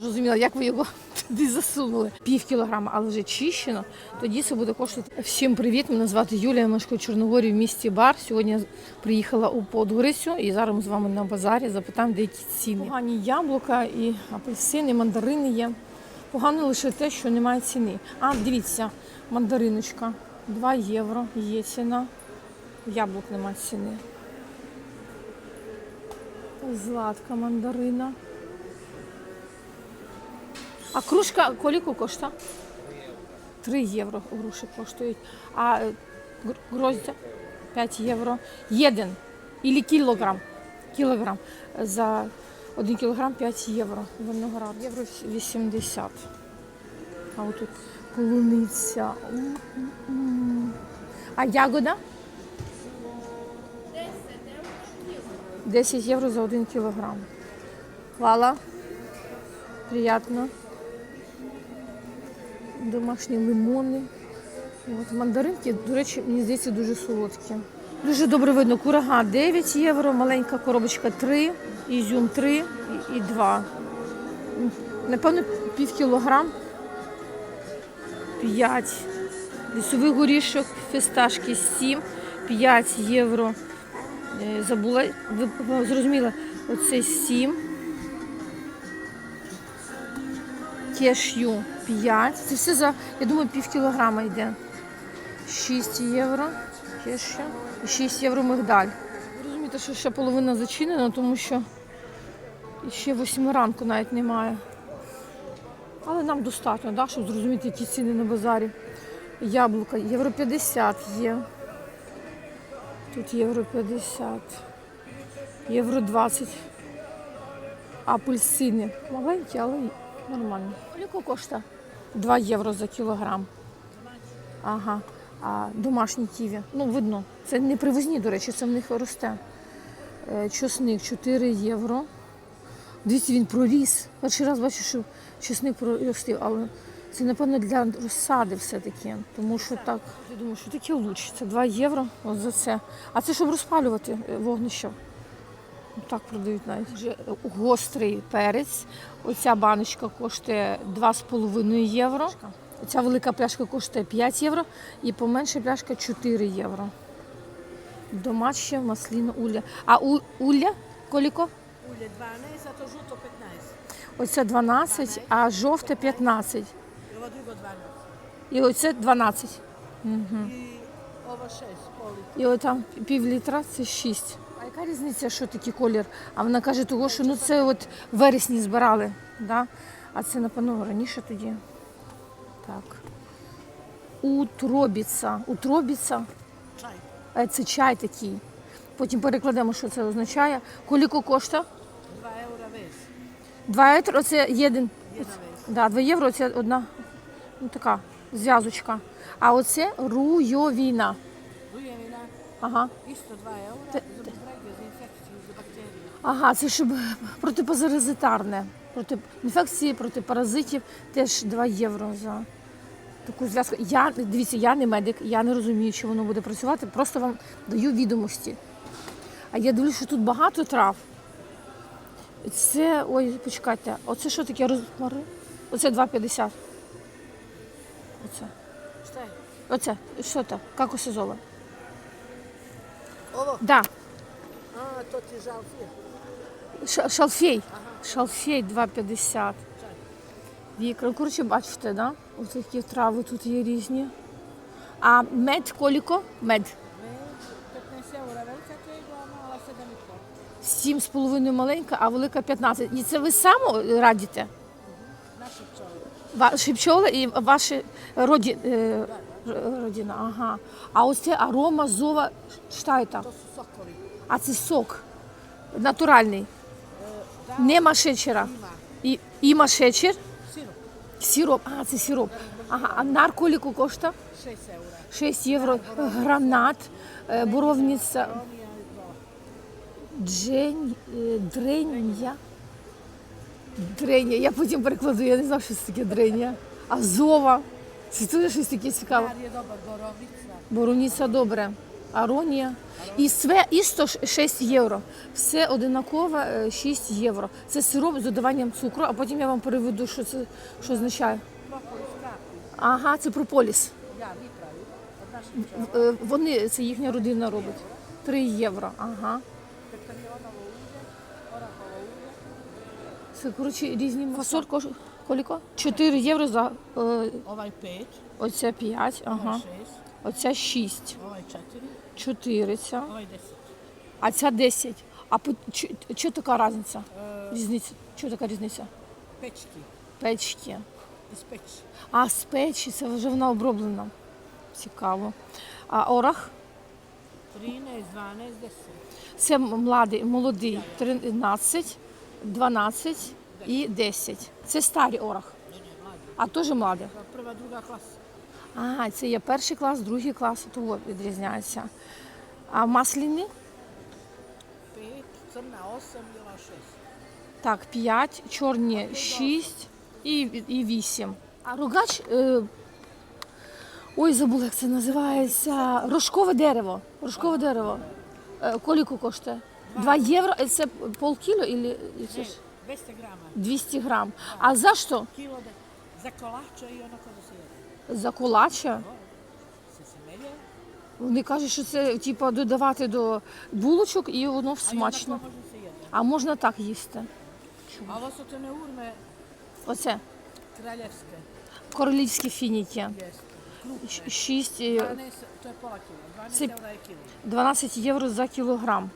Зрозуміла, як ви його туди засунули. Пів кілограма, але вже чищено. Тоді це буде коштувати. Всім привіт! Мене звати Юлія. Я мешкаю в місті Бар. Сьогодні приїхала у Подгорицю і зараз ми з вами на базарі запитаємо деякі ціни. Погані яблука і апельсини, мандарини є. Погано лише те, що немає ціни. А, дивіться, мандариночка 2 євро є ціна. Яблук немає ціни. Златка мандарина. А кружка коліку коштує? 3 євро груші коштують. А е, гроздя 5 євро. Єдин. Ілі кілограм. Кілограм. За 1 кілограм 5 євро. Виноград. Євро 80. А отут полуниця. А ягода? 10 євро за 1 кілограм. Хвала. Приятно. Домашні лимони. От мандаринки, до речі, мені здається, дуже солодкі. Дуже добре видно. Курага 9 євро, маленька коробочка 3, ізюм 3 і, і 2. Напевно, пів кілограм 5. Лісовий горішок, фісташки 7, 5 євро. Е, Забула, ви зрозуміли, оце 7. Кешю 5. Це все за, я думаю, пів кілограма йде. 6 євро. Кешю. І 6 євро мигдаль. Ви розумієте, що ще половина зачинена, тому що ще 8 ранку навіть немає. Але нам достатньо, да, щоб зрозуміти, які ціни на базарі. Яблука євро 50 є. Тут євро 50. Євро 20. Апельсини маленькі, але нормально. Скільки коштує? 2 євро за кілограм. Ага. А домашні ківі. Ну, видно. Це не привозні, до речі, це в них росте. Е, Чосник 4 євро. Дивіться, він проріс. Перший раз бачу, що чесник проростив, але це, напевно, для розсади все-таки. Тому що так, я думаю, що таке лучше. Це 2 євро от за це. А це щоб розпалювати е, вогнище. Так продають навіть. Вже е, гострий перець. Оця баночка коштує 2,5 євро. Оця велика пляшка коштує 5 євро і поменша пляшка 4 євро. Домашнє масліна улля. А у, улля коліко? Улje 12, a to žuto 15. Оце 12, а жовте 15. I ovo drugo 12. І оце 12. I ovo 6, pol. І от там пів літра це 6. Яка різниця, що такий колір? А вона каже, того, що ну це от в вересні збирали. Да? А це, напевно, раніше тоді. Так. Утробіца. Утробіца. Čaj. Е, Це чай такий. Потім перекладемо, що це означає. Коліко коштує? 2 eura vez. 2 євро, це єдин. Да, 2 євро це одна ну, така зв'язочка. А оце руйовіна. Rujevina, Ага. isto 2 eura. Te- Za brege, za infekciju, za bakterije. Ага, це щоб протипаразитарне. Проти інфекції, проти паразитів теж 2 євро за таку зв'язку. Я дивіться, я не медик, я не розумію, чи воно буде працювати. Просто вам даю відомості. А я дивлюся, що тут багато трав. Це, ой, почекайте, оце що таке розмари? Оце 2,50. Оце. Оце, що це? Кокосозола. Ovo? Да. A, to ti je žalfir. Ша- Шалфей. Шалфей 2,50. Вікра. Ну, Коротше, бачите, да? Ось такі трави тут є різні. А мед коліко? Мед. Ne, 15 eura velika kegla, mala 7,5. Сім з половиною маленька, а велика 15. І це ви само радите? Naše pčole. Ваші пчоли і ваші роді, е, родина. Ага. А ось це арома, зова, що це? To su sokovi. А це сок. Натуральний. Нема шечера. І, іма шечер. sirup. Сироп. А, це сироп. Ага, а нарколіку коштує? 6 eura. 6 євро. Гранат, е, боровниця, Romija je 2. джень, е, дренья. Дренья. Я потім перекладу, я не знав, що це таке дренья. Азова. Це теж щось таке цікаве. Боровниця добре. Аронія. І све і 106 євро. Все одинакове е, 6 євро. Це сироп з додаванням цукру, а потім я вам переведу, що це що означає. Ага, це прополіс. Е, Вони, це їхня родина робить. 3 євро. Ага. Це коротше різні фасоль. Коліко? 4 євро за е, 5, оця 5, ага. Ovaj 6, Оця 6. ovaj 4, 4 ця. ovaj 10. А ця 10. А по така різниця? Різниця. Що така різниця? Pečki, Печки. iz peći. А з печі це вже вона оброблена. Цікаво. А орах 13, 12, 10. це младий, молодий 13, 12 і 10. Це старий орах. А теж младий. Kao prva, druga klasa. А, це є перший клас, другий клас, того відрізняється. А масліни? 5, crna 8 i ova 6. Так, 5, чорні 6 і, і 8. А рогач, е, ой, забула, як це називається. Рожкове дерево. Рожкове дерево. Е, коліку коштує? 2 євро, е, це полкіло і це ж 200 grama. 200 грам. А за що? Kilo de, za kolače i se jede. За кулача? Вони кажуть, що це типу, додавати до булочок і воно смачно. А можна так їсти. A ovo su te ne urme Оце kraljevske. королівські фініки. Jeste. 6, 12, to je pola kila. 12 Це- eura je kilo. 12 євро за кілограм.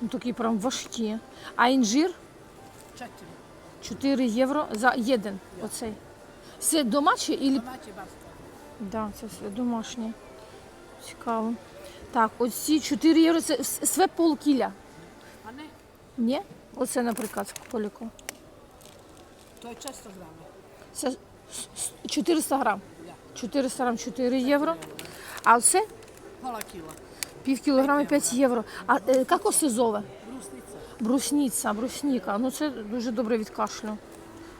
Ну, такі прям важкі. А інжир 4. 4 євро за один. Оцей. Це домашнє і Domaće barska. да, це все домашнє. Цікаво. Так, оці 4 євро це с- sve пол кіля. A ne, Ні? Оце, наприклад, коліко. to je 400 grama. Це с- с- 400 грам. 400 грам 4 євро. А оце Pola kila. пів кілограма 5 євро. А е, як осизове? Brusnica. Брусниця, брусніка. Ну це дуже добре від кашлю.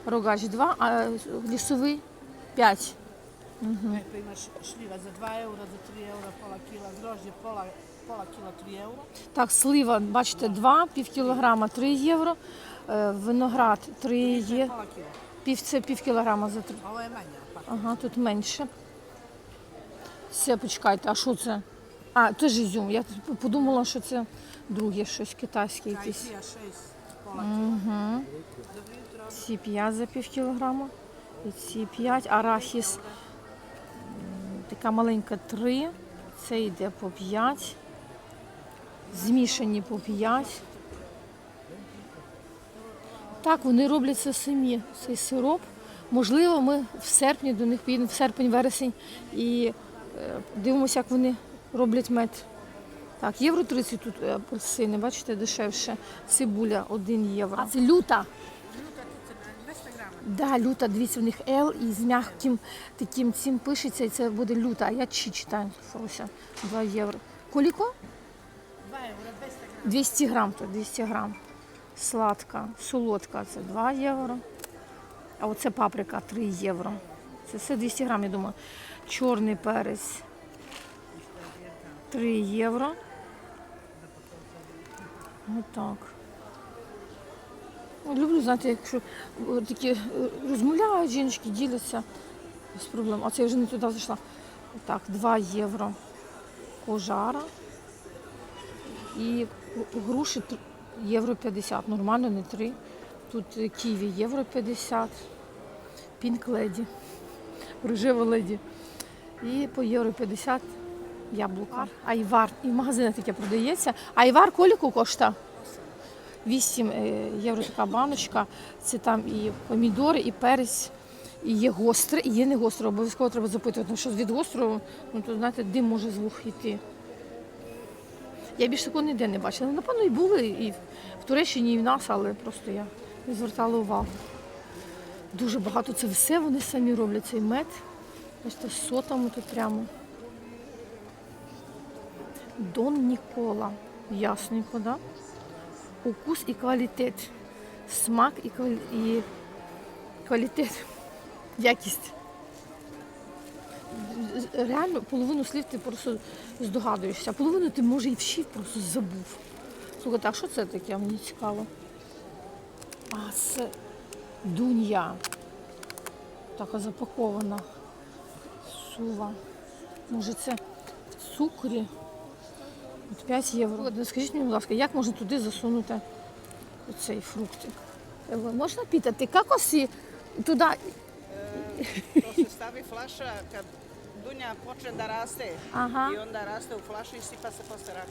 Рогач 2, а лісовий 5. Najprije imaš šljiva za 2 eura, za 3 eura, pola kila, grožđe pola, pola kila 3 eura. Так, слива, бачите, 2, пів кілограма 3 євро. Е, Виноград 3 є. Pola kila. Пів, це пів кілограма за 3. A ovo je. Pa. Ага, тут менше. Все, почекайте, а що це? А, теж ізюм. Я тут подумала, що це друге щось китайське якесь. Kajsija 6, pola kila. Угу. Ці 5 за пів кілограма. І ці 5. Арахіс така маленька 3. Це йде по 5. Змішані по 5. Так, вони роблять це самі, цей сироп. Можливо, ми в серпні до них поїдемо в серпень-вересень і е, дивимося, як вони роблять мед. Так, євро 30 тут е, апельсини, бачите, дешевше. Цибуля 1 євро. А це люта. Ljuta 200 grama. Да, люта, дивіться, у них L і з м'яким таким цим пишеться, і це буде люта. А я чи читаю, Фрося, 2 євро. Коліко? 2 eura, 200 grama. 200 грам, то 200 грам. Сладка, солодка, це 2 євро. А оце паприка 3 євро. Це все 200 грам, я думаю. Чорний перець 3 євро. Отак. Ну, Люблю, знаєте, якщо такі е, розмовляють жіночки, діляться без проблем. А це я вже не туди зайшла. Так, 2 євро кожара. І груші євро 50. Нормально, не 3. Тут е, ківі євро 50. Пінк леді. Рожева леді. І по євро 50 яблука. Айвар. І в магазинах таке продається. Айвар коліку коштує? 8 е, євро така баночка. Це там і помідори, і перець. І є гостре, і є не гостре. Обов'язково треба запитувати, тому що від гострого, ну то знаєте, дим може з вух йти. Я більше такого ніде не бачила. Ну, Напевно, і були і в Туреччині, і в нас, але просто я не звертала увагу. Дуже багато це все вони самі роблять, цей мед. Бачите, з сотами тут прямо. Дон Нікола. Ясненько, да? Укус і квалітет. Смак і, квалі... і квалітет. Якість. реально половину слів ти просто здогадуєшся, а половину ти може і вчив, просто забув. Слухай, так що це таке? Мені цікаво. А це дунья. Така запакована. Сува. Може це в цукрі? От 5 євро. От, Скажіть мені, будь ласка, як можна туди засунути оцей фруктик? Е, Можна питати, як осі туди To se stavi flaša kad dunja počne da raste Ага. i onda raste u flašu i sipa se posle.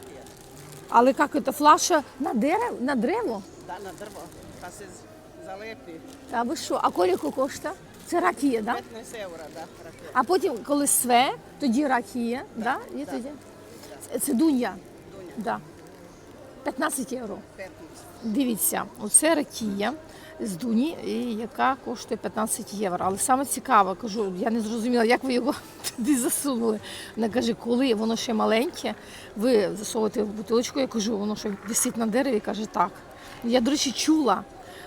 Але як це флаша на дерево? На древо? Da, na drvo, pa se z- zalepi. А ви що? А коліко коштує? Це ракія, да? 15 eura, da, rakija. А потім, коли све, тоді ракія, да? І тоді? Це, це. Dunja, Да. 15 євро. 15. Дивіться, оце ракія з Дуні, яка коштує 15 євро. Але саме цікаве, кажу, я не зрозуміла, як ви його туди засунули. Вона каже, коли воно ще маленьке, ви засовуєте в бутилочку, я кажу, воно що висить на дереві, каже, так. Я, до речі, чула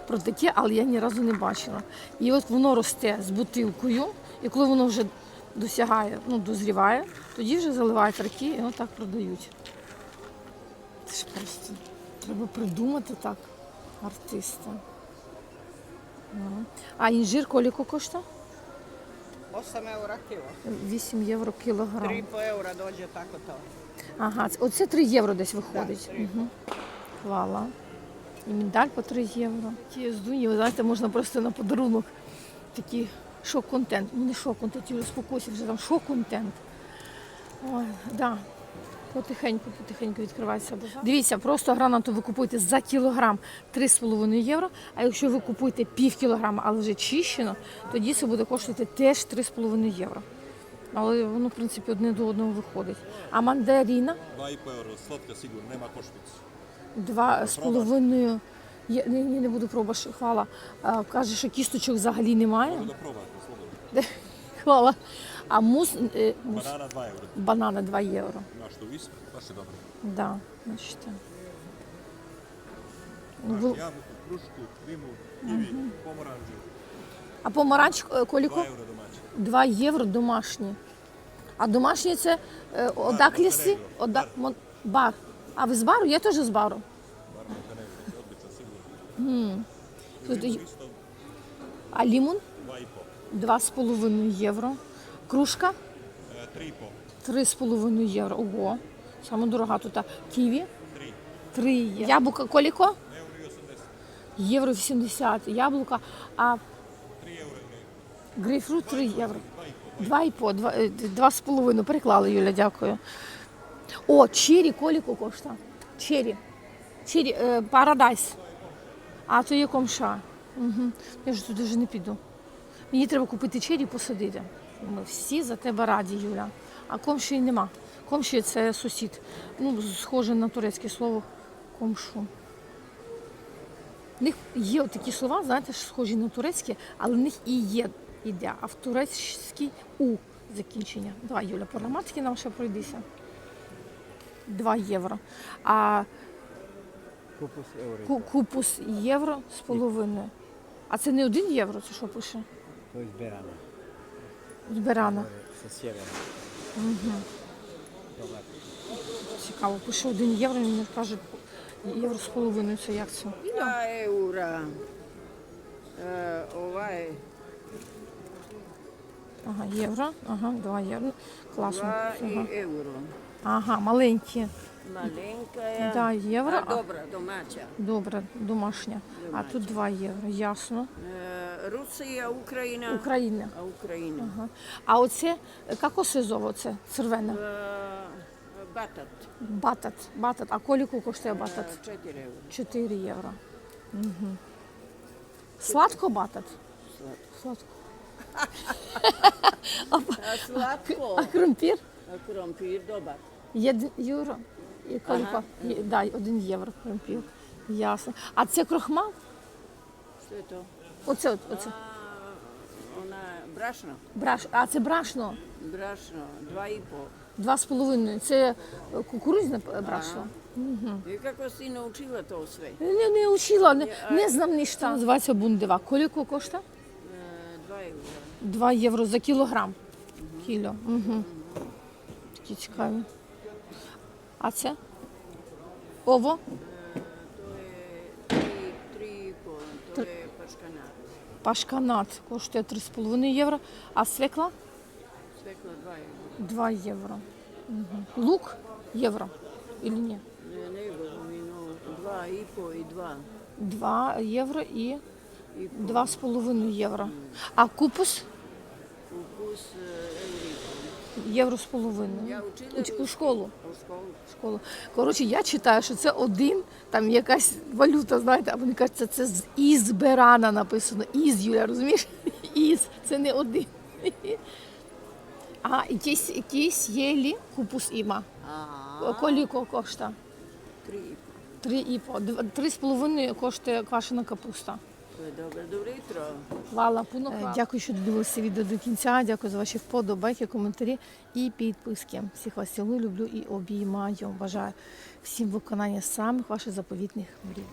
про таке, але я ні разу не бачила. І от воно росте з бутилкою, і коли воно вже досягає, ну, дозріває, тоді вже заливають раки і воно так продають. Це ж просто треба придумати так артиста. Ну. А інжир коліко коштує? 8 eura kilo. 8 євро кілограм. 3,5 eura dođe tako to. Ага, оце 3 євро десь виходить. Так. Угу. Хвала. І медаль по 3 євро. Ті з Дуні, ви знаєте, можна просто на подарунок такий шок-контент. Ну не шок-контент, успокойся, вже там шок-контент. Ой, да. Потихеньку, потихеньку відкривається. Дивіться, просто гранату ви купуєте за кілограм 3,5 євро. А якщо ви купуєте пів кілограма, але вже чищено, тоді це буде коштувати теж 3,5 євро. Але воно, в принципі, одне до одного виходить. А мандаріна 2,5 euro, slatka sigurno, nema košpicu. два з половиною. Я ні, не буду пробувати, хвала. А, каже, що кісточок взагалі немає. Da probate. Хвала. А мус, е, мус Banana 2 euro. банани 2 євро. Imaš tu visp, baš je dobro. Да. Imaš Бу- jabuku, krušku, limu, kiwi, pomoranđu. А помаранч е, 2 коліко? euro domaći. 2 євро домашні. А домашні це е, одаклісі? Монтенегро. Ода, мон, бар. А ви з бару? Я теж з бару. Bar Montenegro, odličan sigurno. Тут А лімон 2,5. 2,5 євро. Кружка E, 3,5. 3,5 євро. Ого, саме дорога тут. Ківі 3. 3 євро. Яблука коліко? Euro 80. Євро 80. Яблука, а 3 euro i грейпфрут 3 євро. Два і по, два, е, два з половиною. Переклали, Юля, дякую. О, чері коліко коштує. Чері. Чері, е, парадайс. А то є комша. Угу. Я ж туди вже не піду. Мені треба купити чері і посадити. Ми всі за тебе раді, Юля. А комші нема. Комші це сусід. Ну, схоже на турецьке слово комшу. В них є такі слова, знаєте, схожі на турецьке, але в них і є іде, а в турецькій у закінчення. Давай, Юля, по граматиці нам ще пройдися. 2 євро. А Купус євро. ку- купус євро з половиною. А це не один євро, це що пише? То jest berana. З. Sa sjevera. Цікаво, пише один євро, мені каже євро з половиною. Це як це? 2 eura. E, ovaj, Ага, євро, ага, 2 євро. Класно. 2 Ага, i euro. ага маленькі. Je. Да, євро. А, dobra, domaća. добре, домашня. А тут 2 євро, ясно. E, Rusija, Ukrajina. Україна. A Ukrajina. Ага. А оце какосизово це червене? E, batat. Батат. Батат. А коліку коштує батат? E, 4 eura. 4 євро. Угу. Сладко батат? Сладко. A slatko. А кромпір? A krompir, dobar. Є євро. І коліко? Ага. Є- Да, один євро кромпір. Ясно. А це крохмал? Je to? Оце, от, оце. A, ona. Браш. А це брашно. Brašno, dva i po. Два з половиною. Це е, кукурудзне брашно. I kako si naučila to sve? Не, не учила, не, не знам ніщо. Називається бундева. Коліко коштує? E, dva eura. 2 євро за кілограм. кіло. Угу. Такі цікаві. А це? Ово? To je 3,5, to je paškanat. Пашканат коштує 3,5 євро. А свекла? Свекла 2 євро. 2 євро. Угу. Лук євро. Или ні? Ne, nego mi no 2,5 i 2. 2 євро і I 2,5 євро. А купус? Купус euri. Євро з половиною. У, у школу. школу. Коротше, я читаю, що це один, там якась валюта, знаєте, а вони кажуть, це, це з із Берана написано. Із, Юля, розумієш? Із, це не один. А, якісь, якісь єлі купус іма. Коліко коштує? Три і по. Дв- Три з половиною коштує квашена капуста. To добре утро. Лала jutro. Пуно. Дякую, що дивилися відео до кінця. Дякую за ваші вподобайки, коментарі і підписки. Всіх вас цілую, люблю і обіймаю. Бажаю всім виконання самих ваших заповітних мрій.